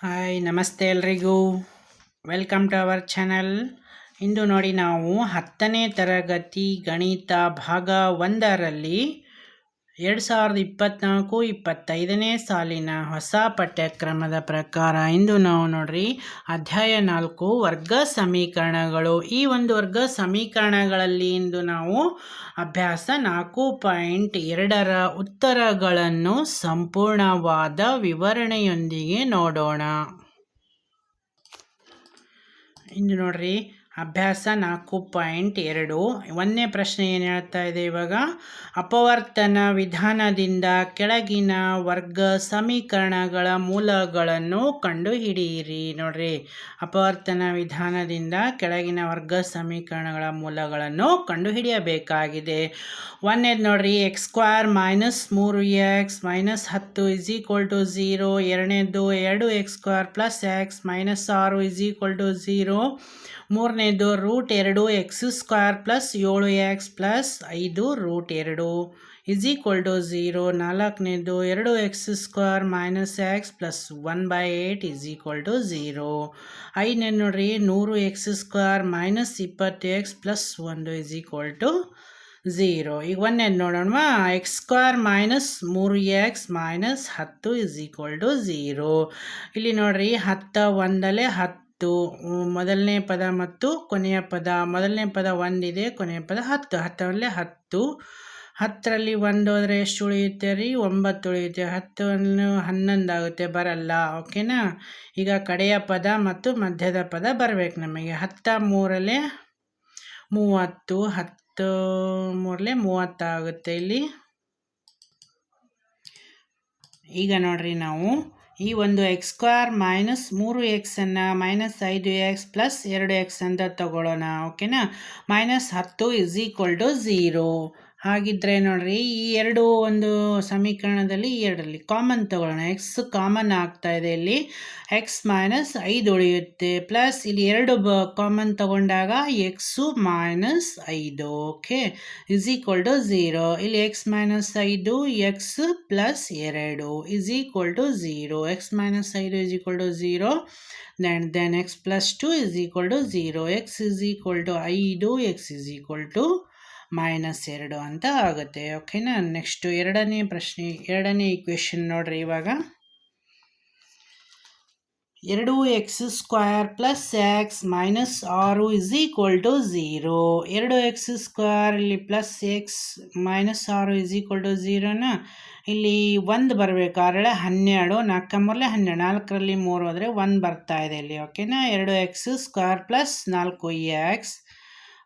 Hi ನಮಸ್ತೆ ಎಲ್ರಿಗೂ. Welcome to our channel ಇಂದು ನೋಡಿ ನಾವು ಹತ್ತನೇ ತರಗತಿ ಗಣಿತ ಭಾಗ ಒಂದರಲ್ಲಿ ಎರಡು ಸಾವಿರದ ಇಪ್ಪತ್ತ್ನಾಲ್ಕು ಇಪ್ಪತ್ತೈದನೇ ಸಾಲಿನ ಹೊಸ ಪಠ್ಯಕ್ರಮದ ಪ್ರಕಾರ ಇಂದು ನಾವು ನೋಡ್ರಿ, ಅಧ್ಯಾಯ ನಾಲ್ಕು, ವರ್ಗ ಸಮೀಕರಣಗಳು. ಈ ಒಂದು ವರ್ಗ ಸಮೀಕರಣಗಳಲ್ಲಿ ಇಂದು ನಾವು ಅಭ್ಯಾಸ ನಾಲ್ಕು ಪಾಯಿಂಟ್ ಎರಡರ ಉತ್ತರಗಳನ್ನು ಸಂಪೂರ್ಣವಾದ ವಿವರಣೆಯೊಂದಿಗೆ ನೋಡೋಣ. ಇಂದು ನೋಡ್ರಿ ಅಭ್ಯಾಸ ನಾಲ್ಕು ಪಾಯಿಂಟ್ ಎರಡು. ಒಂದನೇ ಪ್ರಶ್ನೆ ಏನು ಹೇಳ್ತಾ ಇದೆ ಇವಾಗ? ಅಪವರ್ತನ ವಿಧಾನದಿಂದ ಕೆಳಗಿನ ವರ್ಗ ಸಮೀಕರಣಗಳ ಮೂಲಗಳನ್ನು ಕಂಡುಹಿಡಿಯಿರಿ. ನೋಡ್ರಿ. ಅಪವರ್ತನ ವಿಧಾನದಿಂದ ಕೆಳಗಿನ ವರ್ಗ ಸಮೀಕರಣಗಳ ಮೂಲಗಳನ್ನು ಕಂಡುಹಿಡಿಯಬೇಕಾಗಿದೆ. ಒಂದೇದು ನೋಡ್ರಿ. ಎಕ್ಸ್ ಸ್ಕ್ವಾರ್ ಮೈನಸ್ ಮೂರು ಎಕ್ಸ್ ಮೈನಸ್ ಹತ್ತು ಇಸ್ ಈಕ್ವಲ್ ಟು ಝೀರೋ. ಎರಡನೇದು ಎರಡು x square plus x minus ಆರು ಇಸ್ ಈಕ್ವಲ್ ಟು ಝೀರೋ. ಮೂರನೇದು ರೂಟ್ ಎರಡು ಎಕ್ಸ್ ಸ್ಕ್ವೇರ್ ಪ್ಲಸ್ ಏಳು ಎಕ್ಸ್ ಪ್ಲಸ್ ಐದು ರೂಟ್ ಎರಡು ಇಸ್ ಈಕ್ವಲ್ ಟು ಝೀರೋ. ನಾಲ್ಕನೇದು ಎರಡು x square minus x plus one by eight is equal to zero. ಐದನೇ ನೋಡ್ರಿ, ನೂರು ಎಕ್ಸ್ ಸ್ಕ್ವೇರ್ ಮೈನಸ್ ಇಪ್ಪತ್ತು ಎಕ್ಸ್ ಪ್ಲಸ್ ಒಂದು ಇಸ್ ಈಕ್ವಲ್ ಟು ಝೀರೋ. ಈಗ ಒಂದೇ ನೋಡೋಣ ಎಕ್ಸ್ ಸ್ಕ್ವೇರ್ ಮೈನಸ್ ಮೂರು ಎಕ್ಸ್ ಮೈನಸ್ ಹತ್ತು ಇಸ್ ಈಕ್ವಲ್ ಟು ಝೀರೋ. ಇಲ್ಲಿ ನೋಡ್ರಿ, ಹತ್ತು ಒಂದಲ್ಲೇ ಹತ್ತು ಹತ್ತು ಮೊದಲನೇ ಪದ ಮತ್ತು ಕೊನೆಯ ಪದ, ಮೊದಲನೇ ಪದ ಒಂದಿದೆ, ಕೊನೆಯ ಪದ ಹತ್ತು, ಹತ್ತರಲ್ಲೇ ಹತ್ತು. ಹತ್ತರಲ್ಲಿ ಒಂದು ಹೋದರೆ ಎಷ್ಟು ಉಳಿಯುತ್ತೆ ರೀ? ಒಂಬತ್ತು ಉಳಿಯುತ್ತೆ. ಹತ್ತು ಹನ್ನೊಂದು ಆಗುತ್ತೆ, ಬರಲ್ಲ, ಓಕೆನಾ? ಈಗ ಕಡೆಯ ಪದ ಮತ್ತು ಮಧ್ಯದ ಪದ ಬರಬೇಕು ನಮಗೆ. ಹತ್ತ ಮೂರಲ್ಲೇ ಮೂವತ್ತು, ಹತ್ತು ಮೂರಲ್ಲೇ ಮೂವತ್ತಾಗುತ್ತೆ ಇಲ್ಲಿ. ಈಗ ನೋಡ್ರಿ ನಾವು. ಈ ಒಂದು ಎಕ್ಸ್ ಸ್ಕ್ವೇರ್ ಮೈನಸ್ ಮೂರು ಎಕ್ಸನ್ನು ಮೈನಸ್ ಐದು ಎಕ್ಸ್ ಪ್ಲಸ್ ಎರಡು ಎಕ್ಸ್ ಅಂತ ತಗೊಳ್ಳೋಣ ಓಕೆನಾ ಮೈನಸ್ ಹತ್ತು ಇಸ್ ಈಕ್ವಲ್ ಟು ಝೀರೋ ಹಾಗಿದ್ರೆ ನೋಡ್ರಿ, ಈ ಎರಡು ಒಂದು ಸಮೀಕರಣದಲ್ಲಿ ಈ ಎರಡರಲ್ಲಿ ಕಾಮನ್ ತಗೊಳ್ಳೋಣ. ಎಕ್ಸ್ ಕಾಮನ್ ಆಗ್ತಾ ಇದೆ ಇಲ್ಲಿ. ಎಕ್ಸ್ ಮೈನಸ್ ಐದು ಉಳಿಯುತ್ತೆ. ಪ್ಲಸ್ ಇಲ್ಲಿ ಎರಡು ಬ ಕಾಮನ್ ತಗೊಂಡಾಗ ಎಕ್ಸು ಮೈನಸ್ ಐದು. Okay is equal to zero ಇಲ್ಲಿ ಎಕ್ಸ್ ಮೈನಸ್ ಐದು ಎಕ್ಸ್ ಪ್ಲಸ್ ಎರಡು. Is equal to zero x minus ಐದು is equal to zero then then x plus two is equal to zero x is equal to ಐದು. X is equal to minus ಎರಡು ಅಂತ ಆಗುತ್ತೆ. ಓಕೆನಾ next ಎರಡನೇ ಪ್ರಶ್ನೆ, ಎರಡನೇ ಇಕ್ವೇಷನ್ ನೋಡ್ರಿ ಇವಾಗ. ಎರಡು x square plus x minus ಆರು ಇಸ್ ಈಕ್ವಲ್ ಟು ಝೀರೋ ಎರಡು ಎಕ್ಸ್ ಸ್ಕ್ವಯರ್ ಇಲ್ಲಿ ಪ್ಲಸ್ ಎಕ್ಸ್ ಮೈನಸ್ ಆರು ಇಸ್ ಈಕ್ವಲ್ ಟು ಝೀರೋನ ಇಲ್ಲಿ ಒಂದು ಬರಬೇಕು. ಆರಳೆ ಹನ್ನೆರಡು ನಾಲ್ಕಂಬರಲೆ ಹನ್ನೆರಡು, ನಾಲ್ಕರಲ್ಲಿ ಮೂರು ಹೋದರೆ ಒಂದು ಬರ್ತಾ ಇದೆ ಇಲ್ಲಿ. ಓಕೆನಾ ಎರಡು ಎಕ್ಸ್ ಸ್ಕ್ವಯರ್ ಪ್ಲಸ್ ನಾಲ್ಕು ಎಕ್ಸ್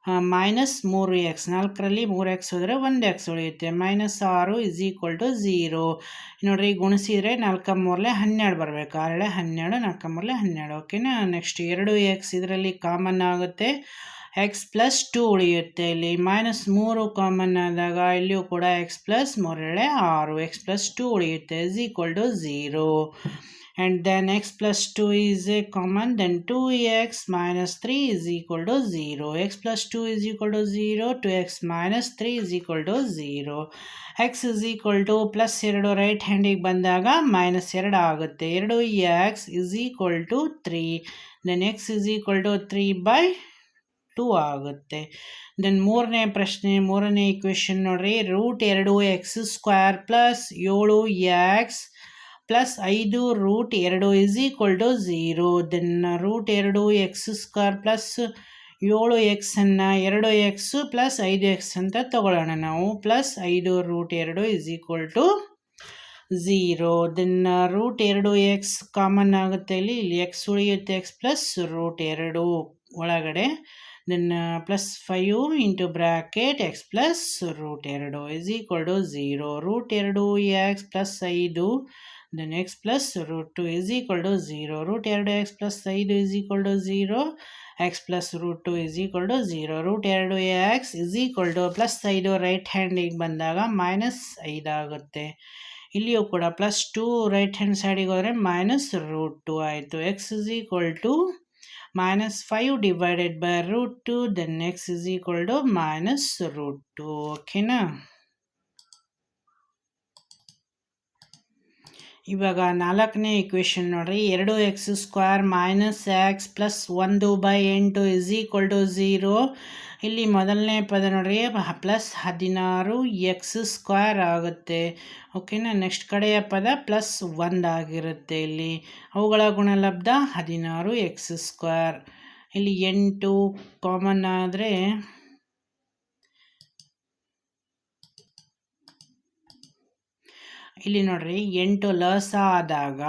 ಮೈನಸ್ ಮೂರು ಎಕ್ಸ್ ನಾಲ್ಕರಲ್ಲಿ ಮೂರು ಎಕ್ಸ್ ಹೋದರೆ ಒಂದು ಎಕ್ಸ್ ಉಳಿಯುತ್ತೆ. ಮೈನಸ್ ಆರು ಇಸ್ ಈಕ್ವಲ್ ಟು ಝೀರೋ ನೋಡಿರಿ ಗುಣಿಸಿದರೆ ನಾಲ್ಕು ಮೂರಲೆ ಹನ್ನೆರಡು ಬರಬೇಕು. ಆರಳೆ ಹನ್ನೆರಡು, ನಾಲ್ಕು ಮೂರಲೆ ಹನ್ನೆರಡು. ಓಕೆನಾ ನೆಕ್ಸ್ಟ್ ಎರಡು ಎಕ್ಸ್ ಇದರಲ್ಲಿ ಕಾಮನ್ ಆಗುತ್ತೆ. ಎಕ್ಸ್ ಪ್ಲಸ್ ಟು ಉಳಿಯುತ್ತೆ ಇಲ್ಲಿ. ಮೈನಸ್ ಮೂರು ಕಾಮನ್ ಆದಾಗ ಇಲ್ಲಿಯೂ ಕೂಡ ಎಕ್ಸ್ ಪ್ಲಸ್ ಮೂರಳೆ ಆರು. ಎಕ್ಸ್ ಪ್ಲಸ್ ಟು ಉಳಿಯುತ್ತೆ. Is equal to zero and then x plus 2 is a common, then 2x minus 3 is equal to 0 x plus 2 is equal to 0 2x minus 3 is equal to 0 x is equal to plus ಎರಡು right ಹ್ಯಾಂಡಿಗೆ ಬಂದಾಗ minus ಎರಡು ಆಗುತ್ತೆ. ಎರಡು x is equal to three then x is equal to three by two ಆಗುತ್ತೆ. Then ಮೂರನೇ ಪ್ರಶ್ನೆ, ಮೂರನೇ ಇಕ್ವೇಶನ್ ನೋಡ್ರಿ. ರೂಟ್ ಎರಡು ಎಕ್ಸ್ ಸ್ಕ್ವೇರ್ ಪ್ಲಸ್ ಏಳು ಎಕ್ಸ್ ಪ್ಲಸ್ ಐದು ರೂಟ್ ಎರಡು is equal to zero then root ಎರಡು ಎಕ್ಸ್ ಸ್ಕ್ವೇರ್ ಪ್ಲಸ್ ಏಳು ಎಕ್ಸನ್ನು ಎರಡು ಎಕ್ಸು ಪ್ಲಸ್ ಐದು ಎಕ್ಸ್ ಅಂತ ತಗೊಳ್ಳೋಣ ನಾವು. ಪ್ಲಸ್ ಐದು ರೂಟ್ ಎರಡು is equal to zero then root ಎರಡು ಎಕ್ಸ್ ಕಾಮನ್ ಆಗುತ್ತೆ ಇಲ್ಲಿ. ಇಲ್ಲಿ ಎಕ್ಸ್ ಉಳಿಯುತ್ತೆ. ಎಕ್ಸ್ ಪ್ಲಸ್ ರೂಟ್ ಎರಡು ಒಳಗಡೆ. Then plus five into bracket x plus root ಎರಡು is equal to zero root ಎರಡು ಎಕ್ಸ್ ಪ್ಲಸ್ ಐದು then x plus root 2 is equal to 0 root 2 x plus 5 is equal to 0 x plus root 2 is equal to 0 root 2 x is equal to plus ಐದು right ಹ್ಯಾಂಡಿಗೆ ಬಂದಾಗ minus ಐದು ಆಗುತ್ತೆ ಇಲ್ಲಿಯೂ ಕೂಡ plus two right hand ಸೈಡಿಗೆ ಹೋದರೆ minus root two ಆಯಿತು x is equal to minus 5 divided by root 2 then x is equal to minus root 2 ಓಕೆನಾ ಇವಾಗ ನಾಲ್ಕನೇ ಇಕ್ವೇಷನ್ ನೋಡ್ರಿ, ಎರಡು x square minus x plus ಒಂದು ಬೈ ಎಂಟು ಇಸ್ ಈಕ್ವಲ್ ಟು ಝೀರೋ ಇಲ್ಲಿ ಮೊದಲನೇ ಪದ ನೋಡ್ರಿ ಪ್ಲಸ್ ಹದಿನಾರು ಎಕ್ಸ್ ಸ್ಕ್ವೇರ್ ಆಗುತ್ತೆ. ಓಕೆನಾ ನೆಕ್ಸ್ಟ್ ಕಡೆಯ ಪದ ಪ್ಲಸ್ ಒಂದಾಗಿರುತ್ತೆ ಇಲ್ಲಿ. ಅವುಗಳ ಗುಣಲಬ್ಧ ಹದಿನಾರು ಎಕ್ಸ್ ಸ್ಕ್ವೇರ್ ಇಲ್ಲಿ ಎಂಟು ಕಾಮನ್ ಆದರೆ ಇಲ್ಲಿ ನೋಡ್ರಿ, ಎಂಟು ಲಸ ಆದಾಗ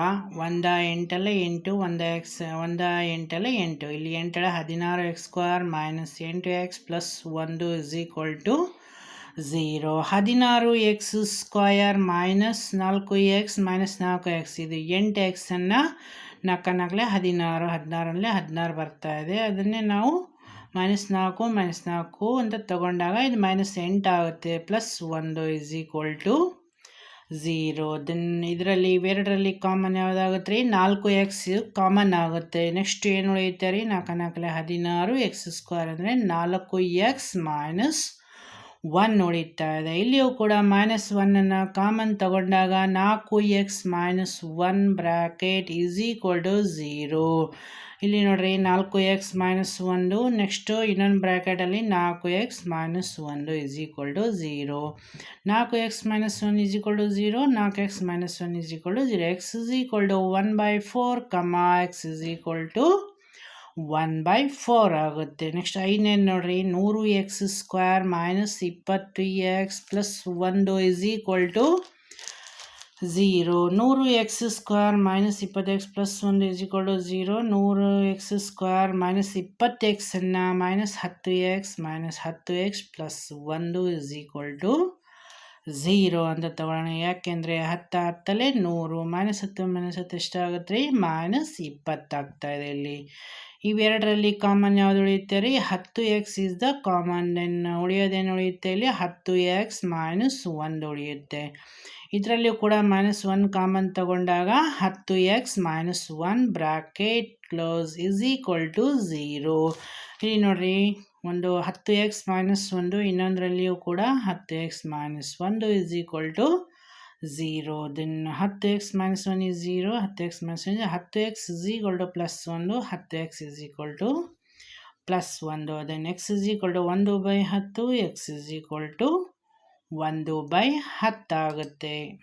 ಒಂದ ಎಂಟಲ್ಲ ಎಂಟು, ಒಂದ ಎಕ್ಸ್, ಒಂದ ಎಂಟಲ್ಲ ಎಂಟು. ಇಲ್ಲಿ ಎಂಟಲ್ಲ ಹದಿನಾರು ಎಕ್ಸ್ ಸ್ಕ್ವೇರ್ ಮೈನಸ್ ಎಂಟು ಎಕ್ಸ್ ಪ್ಲಸ್ ಒಂದು ಇಸ್ ಈಕ್ವಲ್ ಟು ಝೀರೋ. ಹದಿನಾರು ಎಕ್ಸ್ ಸ್ಕ್ವಯರ್ ಮೈನಸ್ ನಾಲ್ಕು ಎಕ್ಸ್ ಮೈನಸ್ ನಾಲ್ಕು ಎಕ್ಸ್. ಇದು ಎಂಟು ಎಕ್ಸನ್ನು ನಕ್ಕನಾಗಲೇ ಹದಿನಾರು ಹದಿನಾರಲ್ಲೇ ಹದಿನಾರು ಬರ್ತಾ ಇದೆ. ಅದನ್ನೇ ನಾವು ಮೈನಸ್ ನಾಲ್ಕು ಮೈನಸ್ ನಾಲ್ಕು ಅಂತ ತಗೊಂಡಾಗ ಇದು ಮೈನಸ್ ಎಂಟು ಆಗುತ್ತೆ. ಪ್ಲಸ್ ಒಂದು is equal to zero then ಇದರಲ್ಲಿ, ಇವೆರಡರಲ್ಲಿ ಕಾಮನ್ ಯಾವುದಾಗುತ್ತೆ ರೀ? ನಾಲ್ಕು ಎಕ್ಸ್ ಕಾಮನ್ ಆಗುತ್ತೆ. ನೆಕ್ಸ್ಟ್ ಏನು ಉಳಿಯುತ್ತೆ ರೀ? ನಾಲ್ಕು ನಾಲ್ಕಲೆ ಹದಿನಾರು ಎಕ್ಸ್ ಸ್ಕ್ವೇರ್ ಅಂದರೆ ನಾಲ್ಕು ಎಕ್ಸ್ ಮೈನಸ್ ಒನ್ ಉಳಿತಾ ಇದೆ. ಇಲ್ಲಿಯೂ ಕೂಡ ಮೈನಸ್ ಒನ್ನನ್ನು ಕಾಮನ್ ತಗೊಂಡಾಗ ನಾಲ್ಕು x minus one bracket is equal to zero ಇಲ್ಲಿ ನೋಡ್ರಿ ನಾಲ್ಕು ಎಕ್ಸ್ ಮೈನಸ್ ಒಂದು ನೆಕ್ಸ್ಟು ಇನ್ನೊಂದು ಬ್ರ್ಯಾಕೆಟಲ್ಲಿ ನಾಲ್ಕು ಎಕ್ಸ್ ಮೈನಸ್ ಒಂದು ಇಸ್ ಈಕ್ವಲ್ ಟು ಝೀರೋ ನಾಲ್ಕು x minus one is equal to zero ನಾಲ್ಕು x minus one is equal to zero x is equal to one by four comma x is equal to one by four ಆಗುತ್ತೆ. Next ಐನೇನು ನೋಡ್ರಿ, ನೂರು x square minus ಇಪ್ಪತ್ತು x plus ಒಂದು is equal to zero ನೂರು x square minus ಇಪ್ಪತ್ತು x plus ಒಂದು is equal to zero ನೂರು ಎಕ್ಸ್ ಸ್ಕ್ವೇರ್ ಮೈನಸ್ ಇಪ್ಪತ್ತು ಎಕ್ಸನ್ನು ಮೈನಸ್ ಹತ್ತು ಎಕ್ಸ್ ಮೈನಸ್ ಹತ್ತು ಎಕ್ಸ್ ಪ್ಲಸ್ ಒಂದು ಇಸ್ ಈಕ್ವಲ್ ಟು ಝೀರೋ ಅಂತ ತಗೊಳ್ಳೋಣ ಯಾಕೆಂದರೆ ಹತ್ತು ಹತ್ತಲೇ ನೂರು. ಮೈನಸ್ ಹತ್ತು ಮೈನಸ್ ಹತ್ತು ಎಷ್ಟಾಗುತ್ತೆ ರೀ? ಮೈನಸ್ ಇಪ್ಪತ್ತಾಗ್ತಾ ಇದೆ ಇಲ್ಲಿ. ಇವೆರಡರಲ್ಲಿ ಕಾಮನ್ ಯಾವುದು ಉಳಿಯುತ್ತೆ ರೀ? ಹತ್ತು x is the common then ಉಳಿಯೋದೇನು ಉಳಿಯುತ್ತೆ ಇಲ್ಲಿ? ಹತ್ತು ಎಕ್ಸ್ ಮೈನಸ್ ಒಂದು ಉಳಿಯುತ್ತೆ. ಇದರಲ್ಲಿಯೂ ಕೂಡ ಮೈನಸ್ ಒನ್ ಕಾಮನ್ ತಗೊಂಡಾಗ ಹತ್ತು x minus one bracket close is equal to zero ಇಲ್ಲಿ ನೋಡ್ರಿ, ಒಂದು ಹತ್ತು ಎಕ್ಸ್ ಮೈನಸ್ ಒಂದು, ಇನ್ನೊಂದರಲ್ಲಿಯೂ ಕೂಡ ಹತ್ತು ಎಕ್ಸ್ ಮೈನಸ್ ಒಂದು is equal to zero then ಹತ್ತು x minus one is zero ಹತ್ತು ಎಕ್ಸ್ ಮೈನಸ್ ಒನ್ ಹತ್ತು x is equal to plus ಒಂದು, ಹತ್ತು x is equal to plus ಒಂದು. Then x is equal to ಒಂದು ಬೈ ಹತ್ತು x is equal to ಒಂದು by ಹತ್ತಾಗುತ್ತೆ.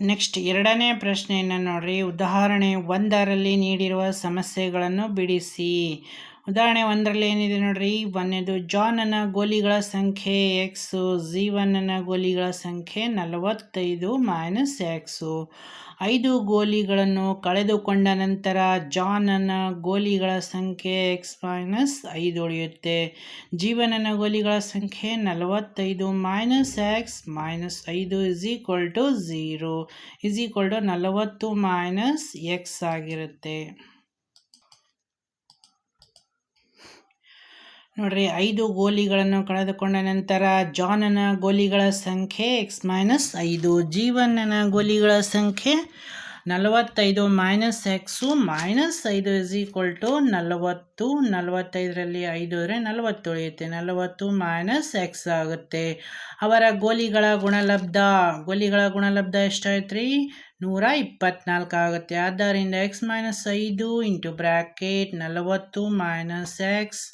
ನೆಕ್ಸ್ಟ್ ಎರಡನೇ ಪ್ರಶ್ನೆಯನ್ನು ನೋಡ್ರಿ. ಉದಾಹರಣೆ ಒಂದರಲ್ಲಿ ನೀಡಿರುವ ಸಮಸ್ಯೆಗಳನ್ನು ಬಿಡಿಸಿ. ಉದಾಹರಣೆ ಒಂದರಲ್ಲಿ ಏನಿದೆ ನೋಡ್ರಿ ಒಂದನೇದು ಜಾನನ ಗೋಲಿಗಳ ಸಂಖ್ಯೆ ಎಕ್ಸು ಜೀವನನ ಗೋಲಿಗಳ ಸಂಖ್ಯೆ ನಲವತ್ತೈದು ಮೈನಸ್ ಎಕ್ಸು ಐದು ಗೋಲಿಗಳನ್ನು ಕಳೆದುಕೊಂಡ ನಂತರ ಜಾನನ ಗೋಲಿಗಳ ಸಂಖ್ಯೆ ಎಕ್ಸ್ ಮೈನಸ್ ಐದು ಉಳಿಯುತ್ತೆ. ಜೀವನನ ಗೋಲಿಗಳ ಸಂಖ್ಯೆ ನಲವತ್ತೈದು ಮೈನಸ್ ಎಕ್ಸ್ ಮೈನಸ್ ಐದು is equal to zero is equal to ನಲವತ್ತು ಮೈನಸ್ ಎಕ್ಸ್ ಆಗಿರುತ್ತೆ. ನೋಡ್ರಿ, ಐದು ಗೋಲಿಗಳನ್ನು ಕಳೆದುಕೊಂಡ ನಂತರ ಜಾನನ ಗೋಲಿಗಳ ಸಂಖ್ಯೆ ಎಕ್ಸ್ ಮೈನಸ್ ಐದು, ಜೀವನನ ಗೋಲಿಗಳ ಸಂಖ್ಯೆ ನಲವತ್ತೈದು ಮೈನಸ್ ಎಕ್ಸು ಮೈನಸ್ ಐದು ಇಸ್ ಈಕ್ವಲ್ ಟು ನಲವತ್ತು, ನಲವತ್ತೈದರಲ್ಲಿ ಐದು ಅಂದರೆ ನಲವತ್ತು ಉಳಿಯುತ್ತೆ, ನಲವತ್ತು ಮೈನಸ್ ಎಕ್ಸ್ ಆಗುತ್ತೆ. ಅವರ ಗೋಲಿಗಳ ಗುಣಲಬ್ಧ ಗೋಲಿಗಳ ಗುಣಲಬ್ಧ ಎಷ್ಟಾಯ್ತು ರೀ ನೂರ ಇಪ್ಪತ್ನಾಲ್ಕು ಆಗುತ್ತೆ. ಆದ್ದರಿಂದ ಎಕ್ಸ್ ಮೈನಸ್ ಐದು ಇಂಟು ಬ್ರ್ಯಾಕೆಟ್ ನಲವತ್ತು minus x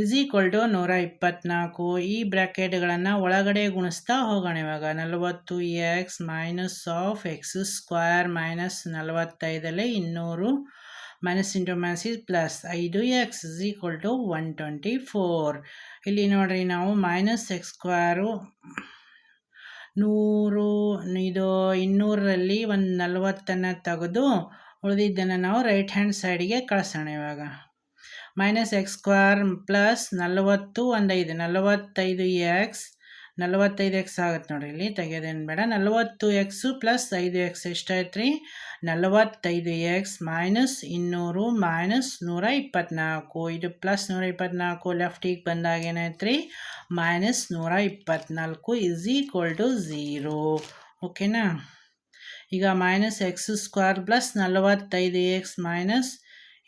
is equal to ನೂರ ಇಪ್ಪತ್ನಾಲ್ಕು ಈ ಬ್ರ್ಯಾಕೆಟ್ಗಳನ್ನು ಒಳಗಡೆ ಗುಣಿಸ್ತಾ ಹೋಗೋಣ ಇವಾಗ. ನಲವತ್ತು x minus of x square minus ನಲವತ್ತೈದಲ್ಲೇ ಇನ್ನೂರು minus into minus is plus ಐದು x is equal to one twenty four ಇಲ್ಲಿ ನೋಡ್ರಿ ನಾವು ಮೈನಸ್ ಎಕ್ಸ್ ಸ್ಕ್ವೇರು ನೂರು, ಇದು ಇನ್ನೂರರಲ್ಲಿ ಒಂದು ನಲವತ್ತನ್ನು ತೆಗೆದು ಉಳಿದಿದ್ದನ್ನು ನಾವು ರೈಟ್ ಹ್ಯಾಂಡ್ ಸೈಡಿಗೆ ಕಳಿಸೋಣ ಇವಾಗ. ಮೈನಸ್ ಎಕ್ಸ್ ಸ್ಕ್ವೇರ್ ಪ್ಲಸ್ ನಲವತ್ತು ಒಂದು ಐದು ನಲವತ್ತೈದು ಎಕ್ಸ್ ನಲವತ್ತೈದು ಎಕ್ಸ್ ಆಗುತ್ತೆ ನೋಡಿ ಇಲ್ಲಿ. ತೆಗೆಯೋದೇನು ಬೇಡ. ನಲವತ್ತು ಎಕ್ಸು ಪ್ಲಸ್ ಐದು ಎಕ್ಸ್ ಎಷ್ಟಾಯ್ತು ರೀ ನಲವತ್ತೈದು ಎಕ್ಸ್ ಮೈನಸ್ ಇನ್ನೂರು ಮೈನಸ್ ನೂರ ಇಪ್ಪತ್ತ್ನಾಲ್ಕು ಇದು ಪ್ಲಸ್ ನೂರ ಇಪ್ಪತ್ತ್ನಾಲ್ಕು ಲೆಫ್ಟಿಗೆ ಬಂದಾಗ ಏನಾಯ್ತು ರೀ ಮೈನಸ್ ನೂರ ಇಪ್ಪತ್ತ್ನಾಲ್ಕು ಇಸ್ ಈಕ್ವಲ್ ಟು ಝೀರೋ ಓಕೆನಾ ಈಗ ಮೈನಸ್ ಎಕ್ಸ್ ಸ್ಕ್ವೇರ್ ಪ್ಲಸ್ ನಲವತ್ತೈದು ಎಕ್ಸ್ ಮೈನಸ್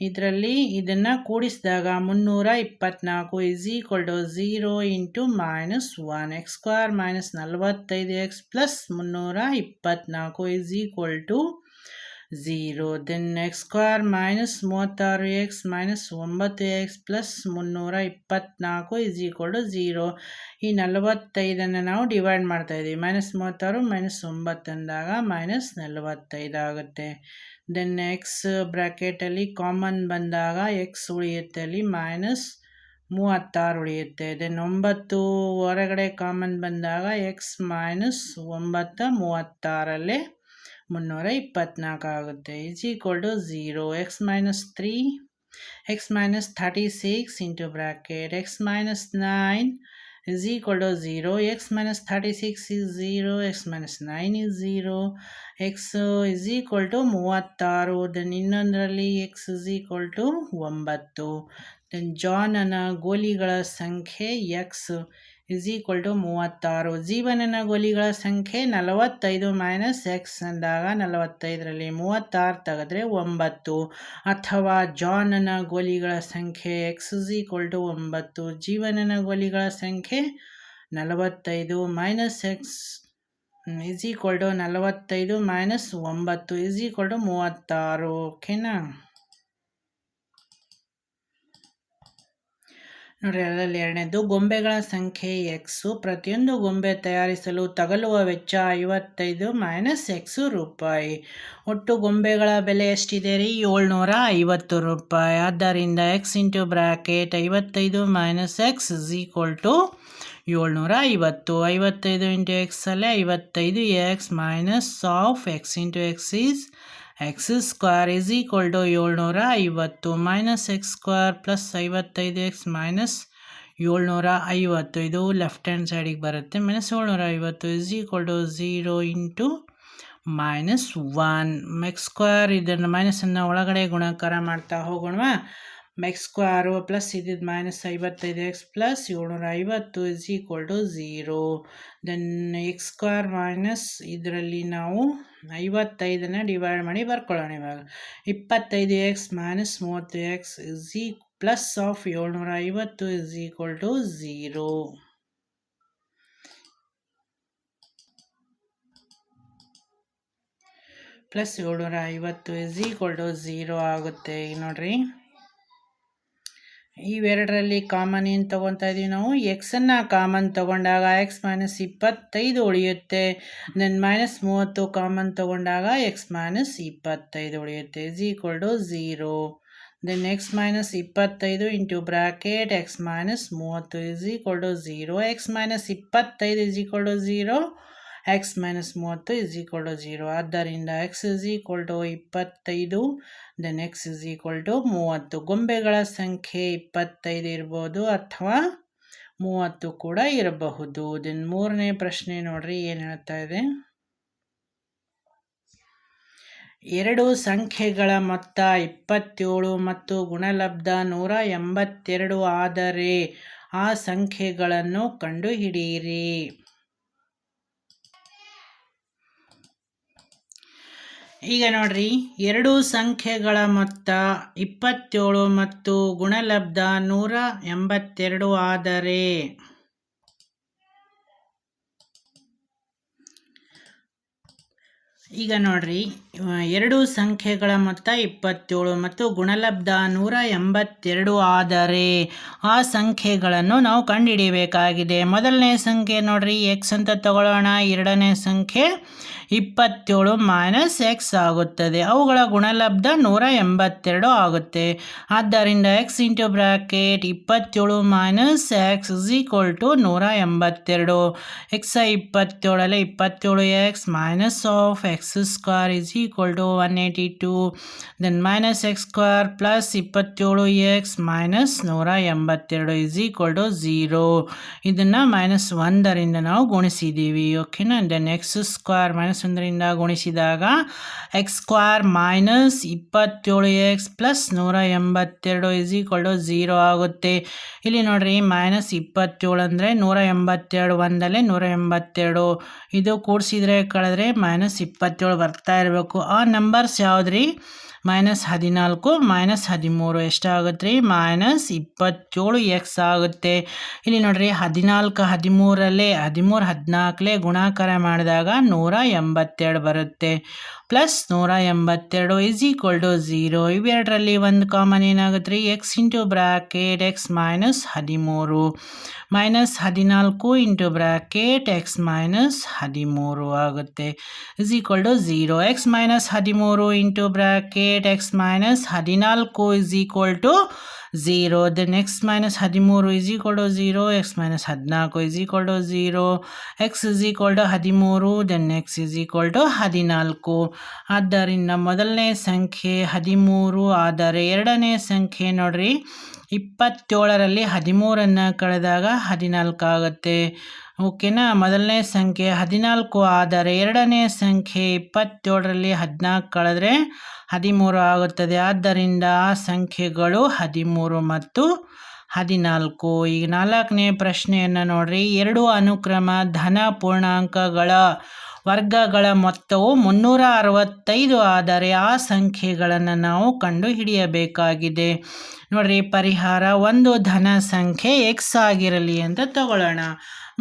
ಇದರಲ್ಲಿ ಇದನ್ನು ಕೂಡಿಸಿದಾಗ ಮುನ್ನೂರ ಇಪ್ಪತ್ತ್ನಾಲ್ಕು is equal to zero into minus one x square minus ನಲವತ್ತೈದು ಎಕ್ಸ್ ಪ್ಲಸ್ ಮುನ್ನೂರ ಇಪ್ಪತ್ತ್ನಾಲ್ಕು is equal to zero Then x square minus ಮೂವತ್ತಾರು ಎಕ್ಸ್ ಮೈನಸ್ ಒಂಬತ್ತು ಎಕ್ಸ್ ಪ್ಲಸ್ ಮುನ್ನೂರ ಇಪ್ಪತ್ತ್ನಾಲ್ಕು ಇಸ್ ಈಕ್ವಲ್ ಟು ಝೀರೋ ಈ ನಲವತ್ತೈದನ್ನು ನಾವು ಡಿವೈಡ್ ಮಾಡ್ತಾ ಇದ್ದೀವಿ. ಮೈನಸ್ ಮೂವತ್ತಾರು ಮೈನಸ್ ಒಂಬತ್ತು ಅಂದಾಗ ಮೈನಸ್ ನಲವತ್ತೈದು ಆಗುತ್ತೆ. ದೆನ್ ಎಕ್ಸ್ ಬ್ರ್ಯಾಕೆಟಲ್ಲಿ ಕಾಮನ್ ಬಂದಾಗ ಎಕ್ಸ್ ಉಳಿಯುತ್ತೆ ಅಲ್ಲಿ ಮೈನಸ್ ಮೂವತ್ತಾರು ಉಳಿಯುತ್ತೆ. ದೆನ್ ಒಂಬತ್ತು ಹೊರಗಡೆ ಕಾಮನ್ ಬಂದಾಗ ಎಕ್ಸ್ ಮೈನಸ್ ಒಂಬತ್ತು ಮೂವತ್ತಾರಲ್ಲೇ ಮುನ್ನೂರ ಇಪ್ಪತ್ತ್ನಾಲ್ಕು ಆಗುತ್ತೆ. Is equal to zero x minus three x minus thirty six into bracket x minus nine is equal to 0 x minus 36 is 0 x minus 9 is 0 x is equal to ಮೂವತ್ತಾರು. Then ಇನ್ನೊಂದರಲ್ಲಿ x is equal to ಒಂಬತ್ತು. Then ಜಾನನ ಗೋಲಿಗಳ ಸಂಖ್ಯೆ x is equal to ಮೂವತ್ತಾರು. ಜೀವನನ ಗೊಲಿಗಳ ಸಂಖ್ಯೆ ನಲವತ್ತೈದು ಮೈನಸ್ ಎಕ್ಸ್ ಅಂದಾಗ ನಲವತ್ತೈದರಲ್ಲಿ ಮೂವತ್ತಾರು ತೆಗೆದ್ರೆ ಒಂಬತ್ತು. ಅಥವಾ ಜಾನನ ಗೊಲಿಗಳ ಸಂಖ್ಯೆ ಎಕ್ಸ್ ಇಸ್ ಈಕ್ವಲ್ ಟು ಒಂಬತ್ತು. ಜೀವನನ ಗೊಲಿಗಳ ಸಂಖ್ಯೆ ನಲವತ್ತೈದು minus x is equal to ನಲವತ್ತೈದು ಮೈನಸ್ ಒಂಬತ್ತು ಇಸ್ ಈಕ್ವಲ್ ಟು ಮೂವತ್ತಾರು. ಓಕೆನಾ? ನೋಡ್ರಿ ಅದರಲ್ಲಿ ಎರಡನೇದು ಗೊಂಬೆಗಳ ಸಂಖ್ಯೆ ಎಕ್ಸು ಪ್ರತಿಯೊಂದು ಗೊಂಬೆ ತಯಾರಿಸಲು ತಗಲುವ ವೆಚ್ಚ ಐವತ್ತೈದು ಮೈನಸ್ ಎಕ್ಸು ರೂಪಾಯಿ. ಒಟ್ಟು ಗೊಂಬೆಗಳ ಬೆಲೆ ಎಷ್ಟಿದೆ ರೀ? ಏಳ್ನೂರ ಐವತ್ತು ರೂಪಾಯಿ. ಆದ್ದರಿಂದ ಎಕ್ಸ್ ಇಂಟು ಬ್ರ್ಯಾಕೆಟ್ ಐವತ್ತೈದು minus x is equal to ಏಳ್ನೂರ ಐವತ್ತು. ಐವತ್ತೈದು ಇಂಟು ಎಕ್ಸಲ್ಲೇ ಐವತ್ತೈದು x minus of x into x is x square is equal to ಏಳ್ನೂರ ಐವತ್ತು ಮೈನಸ್ ಎಕ್ಸ್ ಸ್ಕ್ವೇರ್ ಪ್ಲಸ್ ಐವತ್ತೈದು ಎಕ್ಸ್ ಮೈನಸ್ ಏಳ್ನೂರ ಐವತ್ತು ಇದು ಲೆಫ್ಟ್ ಹ್ಯಾಂಡ್ ಸೈಡಿಗೆ ಬರುತ್ತೆ. ಮೈನಸ್ ಏಳ್ನೂರ ಐವತ್ತು is equal to zero into minus one x square ಇದನ್ನು ಮೈನಸನ್ನು ಒಳಗಡೆ ಗುಣಾಕಾರ ಮಾಡ್ತಾ ಹೋಗೋಣವಾ ಎಕ್ಸ್ ಸ್ಕ್ವೇರು ಪ್ಲಸ್ ಇದ್ದಿದ್ದು ಮೈನಸ್ ಐವತ್ತೈದು ಎಕ್ಸ್ ಪ್ಲಸ್ ಏಳ್ನೂರ ಐವತ್ತು is equal to zero then x square minus ಇದರಲ್ಲಿ ನಾವು ಐವತ್ತೈದನ್ನು ಡಿವೈಡ್ ಮಾಡಿ ಬರ್ಕೊಳ್ಳೋಣ ಇವಾಗ. ಇಪ್ಪತ್ತೈದು ಎಕ್ಸ್ ಮೈನಸ್ ಮೂವತ್ತು ಎಕ್ಸ್ ಇಸ್ ಈ ಪ್ಲಸ್ ಆಫ್ ಏಳ್ನೂರ ಐವತ್ತು is equal to zero plus ಏಳ್ನೂರ ಐವತ್ತು ಇಸ್ ಈಕ್ವಲ್ ಟು ಝೀರೋ ಆಗುತ್ತೆ ನೋಡ್ರಿ. ಇವೆರಡರಲ್ಲಿ ಕಾಮನ್ ಏನು ತೊಗೊತಾ ಇದ್ದೀವಿ ನಾವು? ಎಕ್ಸನ್ನು ಕಾಮನ್ ತೊಗೊಂಡಾಗ ಎಕ್ಸ್ ಮೈನಸ್ ಇಪ್ಪತ್ತೈದು ಉಳಿಯುತ್ತೆ. ದೆನ್ ಮೈನಸ್ ಮೂವತ್ತು ಕಾಮನ್ ತೊಗೊಂಡಾಗ ಎಕ್ಸ್ ಮೈನಸ್ ಇಪ್ಪತ್ತೈದು ಉಳಿಯುತ್ತೆ. Is equal to zero then x minus ಇಪ್ಪತ್ತೈದು ಇಂಟು ಬ್ರ್ಯಾಕೆಟ್ ಎಕ್ಸ್ ಮೈನಸ್ ಮೂವತ್ತು is equal to zero x minus ಇಪ್ಪತ್ತೈದು is equal to zero x minus ಮೂವತ್ತು ಇಸ್ ಈಕ್ವಲ್ ಟು ಜೀರೋ ಆದ್ದರಿಂದ x is equal to ಇಪ್ಪತ್ತೈದು then x is equal to ಮೂವತ್ತು. ಗೊಂಬೆಗಳ ಸಂಖ್ಯೆ ಇಪ್ಪತ್ತೈದು ಇರ್ಬೋದು ಅಥವಾ ಮೂವತ್ತು ಕೂಡ ಇರಬಹುದು. ದೆನ್ ಮೂರನೇ ಪ್ರಶ್ನೆ ನೋಡ್ರಿ, ಏನು ಹೇಳ್ತಾ ಇದೆ? ಎರಡು ಸಂಖ್ಯೆಗಳ ಮೊತ್ತ ಇಪ್ಪತ್ತೇಳು ಮತ್ತು ಗುಣಲಬ್ಧ ನೂರ ಎಂಬತ್ತೆರಡು ಆದರೆ ಆ ಸಂಖ್ಯೆಗಳನ್ನು ಕಂಡುಹಿಡಿಯಿರಿ. ಈಗ ನೋಡ್ರಿ, ಎರಡು ಸಂಖ್ಯೆಗಳ ಮೊತ್ತ ಇಪ್ಪತ್ತೇಳು ಮತ್ತು ಗುಣಲಬ್ಧ ನೂರ ಎಂಬತ್ತೆರಡು ಆದರೆ ಈಗ ನೋಡ್ರಿ, ಎರಡು ಸಂಖ್ಯೆಗಳ ಮೊತ್ತ ಇಪ್ಪತ್ತೇಳು ಮತ್ತು ಗುಣಲಬ್ಧ ನೂರ ಎಂಬತ್ತೆರಡು ಆದರೆ ಆ ಸಂಖ್ಯೆಗಳನ್ನು ನಾವು ಕಂಡುಹಿಡಿಯಬೇಕಾಗಿದೆ. ಮೊದಲನೇ ಸಂಖ್ಯೆ ನೋಡ್ರಿ ಎಕ್ಸ್ ಅಂತ ತಗೊಳ್ಳೋಣ. ಎರಡನೇ ಸಂಖ್ಯೆ ಇಪ್ಪತ್ತೇಳು ಮೈನಸ್ ಎಕ್ಸ್ ಆಗುತ್ತದೆ. ಅವುಗಳ ಗುಣಲಬ್ಧ ನೂರ ಎಂಬತ್ತೆರಡು ಆಗುತ್ತೆ. ಆದ್ದರಿಂದ ಎಕ್ಸ್ ಇಂಟು ಬ್ರ್ಯಾಕೆಟ್ ಇಪ್ಪತ್ತೇಳು minus x is equal to ನೂರ ಎಂಬತ್ತೆರಡು. ಎಕ್ಸ್ ಇಪ್ಪತ್ತೇಳಲ್ಲಿ ಇಪ್ಪತ್ತೇಳು x minus of x square is equal to one eighty two then minus x square plus ಇಪ್ಪತ್ತೇಳು ಎಕ್ಸ್ ಮೈನಸ್ ನೂರ ಎಂಬತ್ತೆರಡು ಇಸ್ ಈಕ್ವಲ್ ಟು ಝೀರೋ ಇದನ್ನು minus ಒಂದರಿಂದ ನಾವು ಗುಣಿಸಿದ್ದೀವಿ. ಓಕೆನಾ ದೆನ್ ಎಕ್ಸ್ ಸ್ಕ್ವೇರ್ ಮೈನಸ್ ಒಂದರಿಂದ ಗುಣಿಸಿದಾಗ ಎಕ್ಸ್ ಸ್ಕ್ವಾರ್ ಮೈನಸ್ ಇಪ್ಪತ್ತೇಳು ಎಕ್ಸ್ ಪ್ಲಸ್ ನೂರ ಎಂಬತ್ತೆರಡು ಇಸ್ ಈಕ್ವಲ್ ಟು ಝೀರೋ ಆಗುತ್ತೆ. ಇಲ್ಲಿ ನೋಡಿರಿ, ಮೈನಸ್ ಇಪ್ಪತ್ತೇಳು ಅಂದರೆ ನೂರ ಎಂಬತ್ತೆರಡು ಒಂದಲ್ಲೇ ನೂರ ಎಂಬತ್ತೆರಡು. ಇದು ಕೂಡಿಸಿದ್ರೆ ಕಳೆದ್ರೆ ಮೈನಸ್ ಇಪ್ಪತ್ತೇಳು ಬರ್ತಾ ಇರಬೇಕು. ಆ ನಂಬರ್ಸ್ ಯಾವುದ್ರಿ? ಮೈನಸ್ ಹದಿನಾಲ್ಕು, ಮೈನಸ್ ಹದಿಮೂರು ಎಷ್ಟಾಗುತ್ತೆ ರೀ? ಮೈನಸ್ ಇಪ್ಪತ್ತೇಳು ಎಕ್ಸ್ ಆಗುತ್ತೆ. ಇಲ್ಲಿ ನೋಡಿರಿ, ಹದಿನಾಲ್ಕು ಹದಿಮೂರಲ್ಲೇ, ಹದಿಮೂರು ಹದಿನಾಲ್ಕಲೇ ಗುಣಾಕಾರ ಮಾಡಿದಾಗ ನೂರ ಎಂಬತ್ತೆರಡು ಬರುತ್ತೆ. ಪ್ಲಸ್ ನೂರ ಎಂಬತ್ತೆರಡು ಇಸ್ ಈಕ್ವಲ್ ಟು ಝೀರೋ ಇವೆರಡರಲ್ಲಿ ಒಂದು ಕಾಮನ್ ಏನಾಗುತ್ತೆ ರೀ? X into bracket x minus ಹದಿಮೂರು. ಮೈನಸ್ ಹದಿನಾಲ್ಕು ಇಂಟು ಬ್ರಾಕೆಟ್ ಎಕ್ಸ್ ಮೈನಸ್ ಹದಿಮೂರು ಆಗುತ್ತೆ. Is equal to zero x minus ಹದಿಮೂರು ಇಂಟು ಬ್ರಾಕೆಟ್ ಎಕ್ಸ್ ಮೈನಸ್ ಹದಿನಾಲ್ಕು is equal to zero then x minus ಹದಿಮೂರು is equal to zero x minus ಹದಿನಾಲ್ಕು is equal to zero x is equal ಹದಿಮೂರು then x is equal to ಹದಿನಾಲ್ಕು. ಆದ್ದರಿಂದ ಮೊದಲನೇ ಸಂಖ್ಯೆ ಹದಿಮೂರು, ಆದರೆ ಎರಡನೇ ಸಂಖ್ಯೆ ನೋಡ್ರಿ. ಇಪ್ಪತ್ತೇಳರಲ್ಲಿ ಹದಿಮೂರನ್ನು ಕಳೆದಾಗ ಹದಿನಾಲ್ಕು ಆಗುತ್ತೆ ಓಕೆನಾ? ಮೊದಲನೇ ಸಂಖ್ಯೆ ಹದಿನಾಲ್ಕು, ಆದರೆ ಎರಡನೇ ಸಂಖ್ಯೆ ಇಪ್ಪತ್ತೇಳರಲ್ಲಿ ಹದಿನಾಲ್ಕು ಕಳೆದ್ರೆ ಹದಿಮೂರು ಆಗುತ್ತದೆ. ಆದ್ದರಿಂದ ಆ ಸಂಖ್ಯೆಗಳು ಹದಿಮೂರು ಮತ್ತು ಹದಿನಾಲ್ಕು. ಈಗ ನಾಲ್ಕನೇ ಪ್ರಶ್ನೆಯನ್ನು ನೋಡ್ರಿ. ಎರಡು ಅನುಕ್ರಮ ಧನ ಪೂರ್ಣಾಂಕಗಳ ವರ್ಗಗಳ ಮೊತ್ತವು ಮುನ್ನೂರ ಅರವತ್ತೈದು ಆದರೆ ಆ ಸಂಖ್ಯೆಗಳನ್ನು ನಾವು ಕಂಡು ಹಿಡಿಯಬೇಕಾಗಿದೆ ನೋಡ್ರಿ, ಪರಿಹಾರ ಒಂದು ಧನ ಸಂಖ್ಯೆ ಎಕ್ಸ್ ಆಗಿರಲಿ ಅಂತ ತಗೊಳ್ಳೋಣ.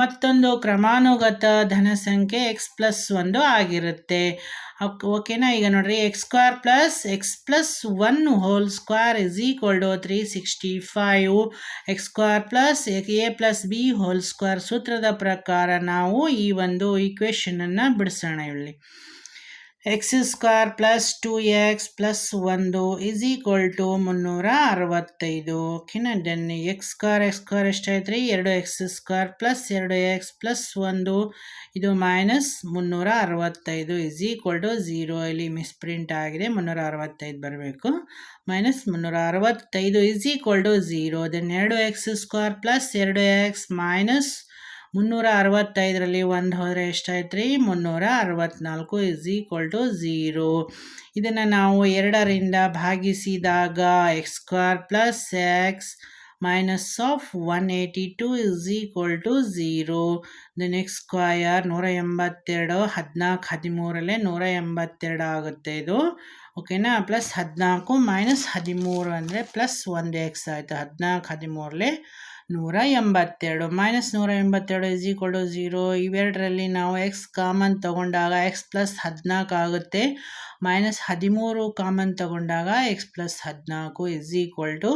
ಮತ್ತೊಂದು ಕ್ರಮಾನುಗತ ಧನ ಸಂಖ್ಯೆ ಎಕ್ಸ್ ಪ್ಲಸ್ ಒಂದು ಆಗಿರುತ್ತೆ. ಓಕೆನಾ ಈಗ ನೋಡ್ರಿ x square plus x plus one whole square is equal to three sixty five x square plus a plus b whole square ಸೂತ್ರದ ಪ್ರಕಾರ ನಾವು ಈ ಒಂದು ಈಕ್ವೇಷನನ್ನು ಬಿಡಿಸೋಣ ಇಲ್ಲಿ. X square plus two x plus ಒಂದು ಇಸ್ ಈಕ್ವಲ್ ಟು ಮುನ್ನೂರ ಅರವತ್ತೈದು ಓಕೆನಾ then x square x square ಎಷ್ಟಾಯ್ತು ರೀ ಎರಡು ಎಕ್ಸ್ ಸ್ಕ್ವೇರ್ ಪ್ಲಸ್ ಎರಡು ಎಕ್ಸ್ ಪ್ಲಸ್ ಒಂದು ಇದು ಮೈನಸ್ ಮುನ್ನೂರ ಅರವತ್ತೈದು ಇಸ್ ಈಕ್ವಲ್ ಟು ಝೀರೋ ಇಲ್ಲಿ ಮಿಸ್ಪ್ರಿಂಟ್ ಆಗಿದೆ ಮುನ್ನೂರ ಅರವತ್ತೈದು ಬರಬೇಕು. ಮೈನಸ್ ಮುನ್ನೂರ ಅರವತ್ತೈದು is equal to zero then ಎರಡು ಎಕ್ಸ್ ಸ್ಕ್ವೇರ್ ಪ್ಲಸ್ ಎರಡು ಎಕ್ಸ್ ಮೈನಸ್ ಮುನ್ನೂರ ಅರವತ್ತೈದರಲ್ಲಿ ಒಂದು ಹೋದರೆ ಎಷ್ಟಾಯ್ತು ರೀ ಮುನ್ನೂರ ಅರವತ್ತ್ನಾಲ್ಕು ಇಸ್ ಈಕ್ವಲ್ ಟು ಝೀರೋ ಇದನ್ನು ನಾವು ಎರಡರಿಂದ ಭಾಗಿಸಿದಾಗ x square plus x minus of one eighty two is equal to zero the next square ನೂರ ಎಂಬತ್ತೆರಡು ಹದಿನಾಲ್ಕು, ಹದಿಮೂರಲ್ಲೇ ನೂರ ಎಂಬತ್ತೆರಡು ಆಗುತ್ತೆ ಇದು. ಓಕೆನಾ ಪ್ಲಸ್ ಹದಿನಾಲ್ಕು ಮೈನಸ್ ಹದಿಮೂರು ಅಂದರೆ ಪ್ಲಸ್ ಒಂದು ಎಕ್ಸ್ ಆಯಿತು. ಹದಿನಾಲ್ಕು, ಹದಿಮೂರಲ್ಲೇ ನೂರ ಎಂಬತ್ತೆರಡು ಮೈನಸ್ ನೂರ ಎಂಬತ್ತೆರಡು ಇಸ್ ಈಕ್ವಲ್ ಟು ಝೀರೋ ಇವೆರಡರಲ್ಲಿ ನಾವು ಎಕ್ಸ್ ಕಾಮನ್ ತಗೊಂಡಾಗ ಎಕ್ಸ್ ಪ್ಲಸ್ ಹದಿನಾಲ್ಕು ಆಗುತ್ತೆ. ಮೈನಸ್ ಹದಿಮೂರು ಕಾಮನ್ ತಗೊಂಡಾಗ ಎಕ್ಸ್ ಪ್ಲಸ್ ಹದಿನಾಲ್ಕು ಇಸ್ ಈಕ್ವಲ್ ಟು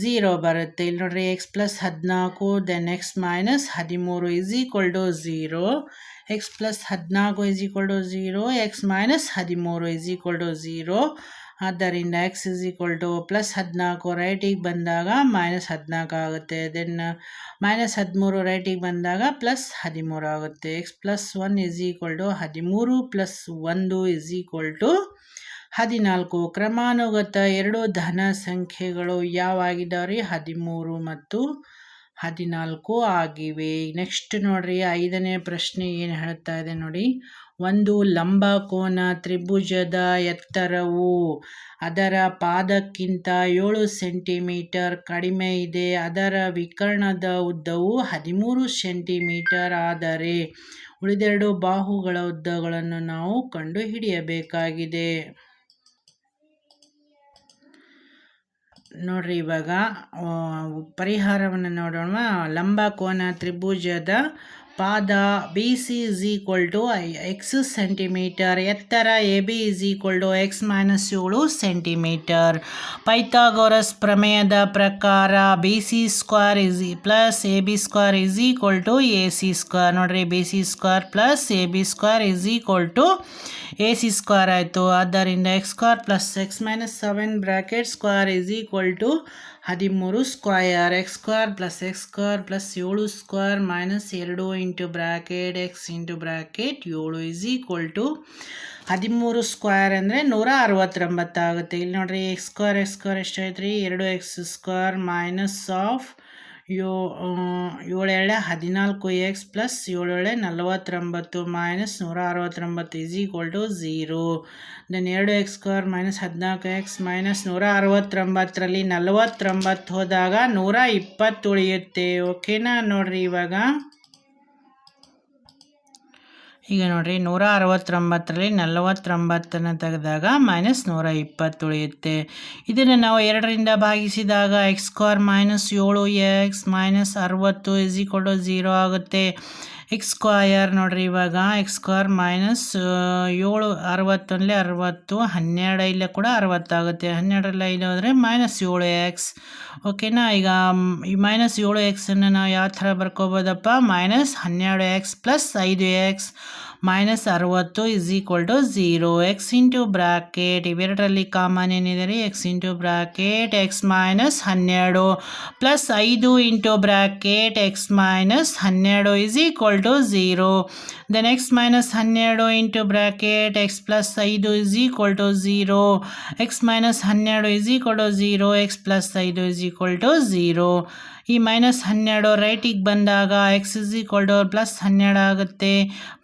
ಝೀರೋ ಬರುತ್ತೆ. ಇಲ್ಲಿ ನೋಡ್ರಿ ಎಕ್ಸ್ ಪ್ಲಸ್ ಹದಿನಾಲ್ಕು ದೆನ್ ಎಕ್ಸ್ ಮೈನಸ್ ಹದಿಮೂರು is equal to zero x plus ಹದಿನಾಲ್ಕು is equal to zero x minus ಹದಿಮೂರು ಇಸ್ ಈಕ್ವಲ್ ಟು ಝೀರೋ ಆದ್ದರಿಂದ x is equal to plus ಹದಿನಾಲ್ಕು ರೈಟಿಗೆ ಬಂದಾಗ ಮೈನಸ್ ಹದಿನಾಲ್ಕು ಆಗುತ್ತೆ. ದೆನ್ ಮೈನಸ್ ಹದಿಮೂರು ರೈಟಿಗೆ ಬಂದಾಗ ಪ್ಲಸ್ ಹದಿಮೂರು ಆಗುತ್ತೆ. X plus one is equal to ಹದಿಮೂರು ಪ್ಲಸ್ ಒಂದು ಇಸ್ ಈಕ್ವಲ್ ಟು ಹದಿನಾಲ್ಕು. ಕ್ರಮಾನುಗತ ಎರಡು ಧನ ಸಂಖ್ಯೆಗಳು ಯಾವಾಗಿದ್ದಾವೆ ಹದಿಮೂರು ಮತ್ತು ಹದಿನಾಲ್ಕು ಆಗಿವೆ. ನೆಕ್ಸ್ಟ್ ನೋಡ್ರಿ, ಐದನೇ ಪ್ರಶ್ನೆ ಏನು ಹೇಳ್ತಾ ಇದೆ ನೋಡಿ. ಒಂದು ಲಂಬಕೋನ ತ್ರಿಭುಜದ ಎತ್ತರವು ಅದರ ಪಾದಕ್ಕಿಂತ ಏಳು ಸೆಂಟಿಮೀಟರ್ ಕಡಿಮೆ ಇದೆ. ಅದರ ವಿಕರ್ಣದ ಉದ್ದವು ಹದಿಮೂರು ಸೆಂಟಿಮೀಟರ್ ಆದರೆ ಉಳಿದೆರಡು ಬಾಹುಗಳ ಉದ್ದಗಳನ್ನು ನಾವು ಕಂಡುಹಿಡಿಯಬೇಕಾಗಿದೆ. ನೋಡ್ರಿ ಇವಾಗ ಪರಿಹಾರವನ್ನು ನೋಡೋಣ. ಲಂಬಕೋನ ತ್ರಿಭುಜದ ಪಾದ B C is equal to x centimetre ಎತ್ತರ A B is equal to x minus ಏಳು ಸೆಂಟಿಮೀಟರ್ ಪೈಥಾಗೋರಸ್ ಪ್ರಮೇಯದ ಪ್ರಕಾರ B C square is plus A B square is equal to A C square ನೋಡಿರಿ B C square plus A B square is equal to A C square ಆಯಿತು. ಆದ್ದರಿಂದ x square plus x minus seven bracket square is equal to ಹದಿಮೂರು square x square plus x square plus ಏಳು square minus ಎರಡು into bracket x into bracket ಏಳು is equal to ಹದಿಮೂರು square ಅಂದರೆ ನೂರ ಅರವತ್ತೊಂಬತ್ತಾಗುತ್ತೆ ಇಲ್ಲಿ ನೋಡಿರಿ ಎಕ್ಸ್ ಸ್ಕ್ವಯರ್ ಎಕ್ಸ್ ಸ್ಕ್ವಯರ್ ಎಷ್ಟಾಯ್ತು ರೀ ಎರಡು ಎಕ್ಸ್ ಸ್ಕ್ವಯರ್ ಮೈನಸ್ ಆಫ್ ಯೋ ಏಳೆಳೆ ಹದಿನಾಲ್ಕು ಎಕ್ಸ್ ಪ್ಲಸ್ ಏಳೇಳೆ ನಲವತ್ತೊಂಬತ್ತು ಮೈನಸ್ ನೂರ ಅರವತ್ತೊಂಬತ್ತು is equal to zero then ಎರಡು ಎಕ್ಸ್ ಸ್ಕ್ವೇರ್ ಮೈನಸ್ ಹದಿನಾಲ್ಕು ಎಕ್ಸ್ ಮೈನಸ್ ನೂರ ಅರವತ್ತೊಂಬತ್ತರಲ್ಲಿ ನಲವತ್ತೊಂಬತ್ತು ಹೋದಾಗ ನೂರ ಇಪ್ಪತ್ತು ಉಳಿಯುತ್ತೆ. ಓಕೆನಾ ನೋಡಿರಿ ಇವಾಗ. ಈಗ ನೋಡಿರಿ, ನೂರ ಅರವತ್ತೊಂಬತ್ತರಲ್ಲಿ ನಲವತ್ತೊಂಬತ್ತನ್ನು ತೆಗೆದಾಗ ಮೈನಸ್ ನೂರ ಇಪ್ಪತ್ತು ಉಳಿಯುತ್ತೆ. ಇದನ್ನು ನಾವು ಎರಡರಿಂದ ಭಾಗಿಸಿದಾಗ ಎಕ್ಸ್ ಸ್ಕ್ವೇರ್ ಮೈನಸ್ ಏಳು ಎಕ್ಸ್ ಮೈನಸ್ ಅರವತ್ತು ಇಸ್ ಈಕ್ವಲ್ ಟು ಝೀರೋ ಆಗುತ್ತೆ. ಎಕ್ಸ್ ಸ್ಕ್ವಯರ್ ನೋಡಿರಿ ಇವಾಗ ಎಕ್ಸ್ ಸ್ಕ್ವಯರ್ ಮೈನಸ್ ಏಳು ಅರವತ್ತೊಂದಲೇ ಅರವತ್ತು, ಹನ್ನೆರಡು ಇಲ್ಲ ಕೂಡ ಅರವತ್ತಾಗುತ್ತೆ ಹನ್ನೆರಡರಲ್ಲಿ ಐದು ಹೋದರೆ ಮೈನಸ್ ಏಳು ಎಕ್ಸ್ ಓಕೆನಾ ಈಗ ಈ ಮೈನಸ್ ಏಳು ಎಕ್ಸನ್ನು ನಾವು ಯಾವ ಥರ ಬರ್ಕೋಬೋದಪ್ಪ? ಮೈನಸ್ ಹನ್ನೆರಡು ಎಕ್ಸ್ ಪ್ಲಸ್ ಐದು ಎಕ್ಸ್ ಮೈನಸ್ ಅರವತ್ತು is equal to zero x into bracket ಇವೆರಡರಲ್ಲಿ common ಏನಿದೆ? ರೀ x into bracket x minus ಹನ್ನೆರಡು. ಪ್ಲಸ್ ಐದು ಇಂಟು ಬ್ರಾಕೆಟ್ ಎಕ್ಸ್ ಮೈನಸ್ ಹನ್ನೆರಡು is equal to zero then x minus ಹನ್ನೆರಡು ಇಂಟು ಬ್ರಾಕೆಟ್ ಎಕ್ಸ್ ಪ್ಲಸ್ ಐದು is equal to zero x minus ಹನ್ನೆರಡು is equal to zero x plus ಐದು is equal to zero ಈ minus ಹನ್ನೆರಡು ರೈಟಿಗೆ ಬಂದಾಗ x is equal to plus ಹನ್ನೆರಡು ಆಗುತ್ತೆ.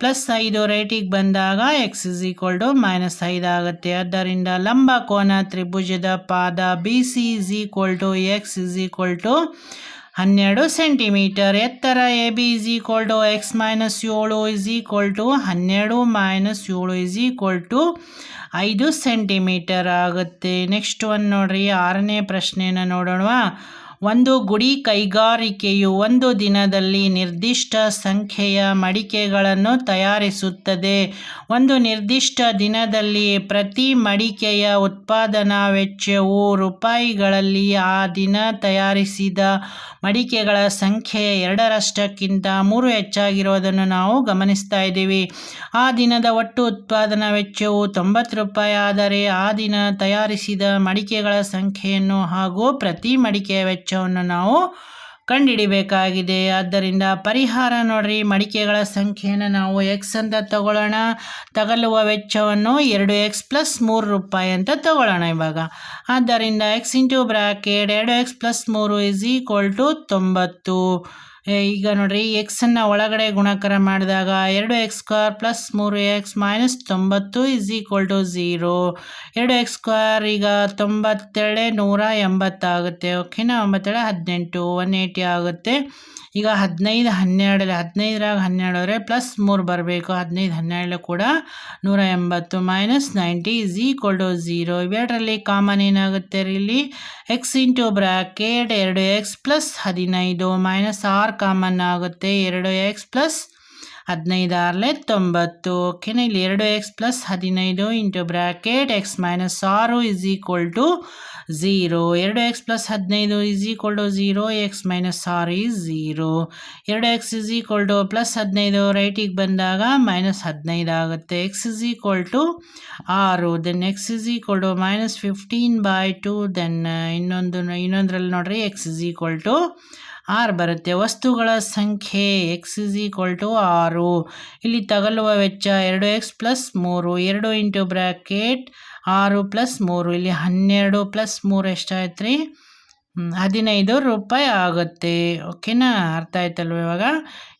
ಪ್ಲಸ್ ಐದು ರೈಟಿಗೆ ಬಂದಾಗ x is equal to minus ಐದು ಆಗುತ್ತೆ. ಆದ್ದರಿಂದ ಲಂಬ ಕೋನ ತ್ರಿಭುಜದ ಪಾದ B C is equal to x is equal to ಹನ್ನೆರಡು ಸೆಂಟಿಮೀಟರ್ ಎತ್ತರ A B is equal to x minus ಏಳು ಇಸ್ ಈಕ್ವಲ್ ಟು ಹನ್ನೆರಡು ಮೈನಸ್ ಏಳು ಇಸ್ ಈಕ್ವಲ್ ಟು ಐದು ಸೆಂಟಿಮೀಟರ್ ಆಗುತ್ತೆ. ನೆಕ್ಸ್ಟ್ ಒಂದು ನೋಡ್ರಿ, ಆರನೇ ಪ್ರಶ್ನೆಯನ್ನು ನೋಡೋಣ ಒಂದು ಗುಡಿ ಕೈಗಾರಿಕೆಯು ಒಂದು ದಿನದಲ್ಲಿ ನಿರ್ದಿಷ್ಟ ಸಂಖ್ಯೆಯ ಮಡಿಕೆಗಳನ್ನು ತಯಾರಿಸುತ್ತದೆ. ಒಂದು ನಿರ್ದಿಷ್ಟ ದಿನದಲ್ಲಿ ಪ್ರತಿ ಮಡಿಕೆಯ ಉತ್ಪಾದನಾ ವೆಚ್ಚವು ರೂಪಾಯಿಗಳಲ್ಲಿ ಆ ದಿನ ತಯಾರಿಸಿದ ಮಡಿಕೆಗಳ ಸಂಖ್ಯೆ ಎರಡರಷ್ಟಕ್ಕಿಂತ ಮೂರು ಹೆಚ್ಚಾಗಿರುವುದನ್ನು ನಾವು ಗಮನಿಸ್ತಾ ಇದ್ದೀವಿ. ಆ ದಿನದ ಒಟ್ಟು ಉತ್ಪಾದನಾ ವೆಚ್ಚವು ತೊಂಬತ್ತು ರೂಪಾಯಿ, ಆದರೆ ಆ ದಿನ ತಯಾರಿಸಿದ ಮಡಿಕೆಗಳ ಸಂಖ್ಯೆಯನ್ನು ಹಾಗೂ ಪ್ರತಿ ಮಡಿಕೆಯ ವೆಚ್ಚವನ್ನು ನಾವು ಕಂಡುಹಿಡಿಬೇಕಾಗಿದೆ ಆದ್ದರಿಂದ ಪರಿಹಾರ ನೋಡ್ರಿ, ಮಡಿಕೆಗಳ ಸಂಖ್ಯೆಯನ್ನು ನಾವು ಎಕ್ಸ್ ಅಂತ ತಗೊಳ್ಳೋಣ. ತಗಲುವ ವೆಚ್ಚವನ್ನು ಎರಡು ಎಕ್ಸ್ ಪ್ಲಸ್ ಮೂರು ರೂಪಾಯಿ ಅಂತ ತಗೊಳ್ಳೋಣ ಇವಾಗ. ಆದ್ದರಿಂದ ಎಕ್ಸ್ ಇಂಟು ಬ್ರಾಕೆಟ್ ಎರಡು ಎಕ್ಸ್ ಪ್ಲಸ್ ಮೂರು ಇಸ್ ಈಕ್ವಲ್ ಟು ತೊಂಬತ್ತು. ಈಗ ನೋಡಿರಿ ಎಕ್ಸನ್ನು ಒಳಗಡೆ ಗುಣಾಕಾರ ಮಾಡಿದಾಗ ಎರಡು ಎಕ್ಸ್ ಸ್ಕ್ವೇರ್ ಪ್ಲಸ್ ಮೂರು ಎಕ್ಸ್ ಮೈನಸ್ ತೊಂಬತ್ತು ಇಸ್ ಈಕ್ವಲ್ ಟು ಝೀರೋ ಎರಡು ಎಕ್ಸ್ ಸ್ಕ್ವೇರ್ ಈಗ ತೊಂಬತ್ತೇಳೆ ನೂರ ಎಂಬತ್ತಾಗುತ್ತೆ ಓಕೆನಾ ಒಂಬತ್ತೇಳೆ ಹದಿನೆಂಟು ಒನ್ ಏಯ್ಟಿ ಆಗುತ್ತೆ. ಈಗ ಹದಿನೈದು ಹನ್ನೆರಡಲ್ಲಿ ಹದಿನೈದರಾಗ ಹನ್ನೆರಡು ಅವರೆ ಪ್ಲಸ್ ಮೂರು ಬರಬೇಕು. ಹದಿನೈದು, ಹನ್ನೆರಡು ಕೂಡ ನೂರ ಎಂಬತ್ತು minus ninety is equal to zero ಇವೆರಡರಲ್ಲಿ common ಏನಾಗುತ್ತೆ ಇಲ್ಲಿ? ಎಕ್ಸ್ ಇಂಟು ಬ್ರಾಕೆಟ್ ಎರಡು ಎಕ್ಸ್ ಪ್ಲಸ್ ಹದಿನೈದು ಮೈನಸ್ ಕಾಮನ್ ಆಗುತ್ತೆ ಎರಡು ಎಕ್ಸ್ ಪ್ಲಸ್ ಹದಿನೈದು ಆರಲೆ ತೊಂಬತ್ತು. ಓಕೆನಾ ಇಲ್ಲಿ ಎರಡು ಎಕ್ಸ್ ಪ್ಲಸ್ ಹದಿನೈದು ಇಂಟು ಬ್ರ್ಯಾಕೆಟ್ ಎಕ್ಸ್ ಮೈನಸ್ ಆರು ಇಸ್ ಈಕ್ವಲ್ ಟು ಝೀರೋ ಎರಡು ಎಕ್ಸ್ ಪ್ಲಸ್ ಹದಿನೈದು is equal to zero x minus ಆರು ಈಸ್ ಝೀರೋ ಎರಡು x is equal to plus ಹದಿನೈದು. ರೈಟಿಗೆ ಬಂದಾಗ ಮೈನಸ್ ಹದಿನೈದು ಆಗುತ್ತೆ. ಎಕ್ಸ್ ಇಸ್ ಈಕ್ವಲ್ ಟು ಆರು. Then x is equal to minus fifteen by two then ಇನ್ನೊಂದು, ಇನ್ನೊಂದರಲ್ಲಿ ನೋಡ್ರಿ ಎಕ್ಸ್ ಇಸ್ ಈಕ್ವಲ್ ಟು ಆರು ಬರುತ್ತೆ. ವಸ್ತುಗಳ ಸಂಖ್ಯೆ ಎಕ್ಸ್ ಇಸ್ ಈಕ್ವಲ್ ಟು ಆರು. ಇಲ್ಲಿ ತಗಲುವ ವೆಚ್ಚ ಎರಡು ಎಕ್ಸ್ ಪ್ಲಸ್ ಮೂರು. ಎರಡು ಇಂಟು ಬ್ರ್ಯಾಕೆಟ್ ಆರು ಪ್ಲಸ್ ಮೂರು. ಇಲ್ಲಿ ಹನ್ನೆರಡು ಪ್ಲಸ್ ಮೂರು ಎಷ್ಟಾಯ್ತು ರೀ ಹದಿನೈದು ರೂಪಾಯಿ ಆಗುತ್ತೆ. ಓಕೆನಾ ಅರ್ಥ ಆಯ್ತಲ್ವ ಇವಾಗ?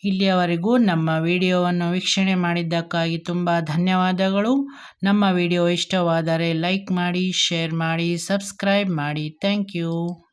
ಇಲ್ಲಿಯವರೆಗೂ ನಮ್ಮ ವಿಡಿಯೋವನ್ನು ವೀಕ್ಷಣೆ ಮಾಡಿದ್ದಕ್ಕಾಗಿ ತುಂಬ ಧನ್ಯವಾದಗಳು. ನಮ್ಮ ವಿಡಿಯೋ ಇಷ್ಟವಾದರೆ ಲೈಕ್ ಮಾಡಿ, ಶೇರ್ ಮಾಡಿ, ಸಬ್ಸ್ಕ್ರೈಬ್ ಮಾಡಿ. Thank you.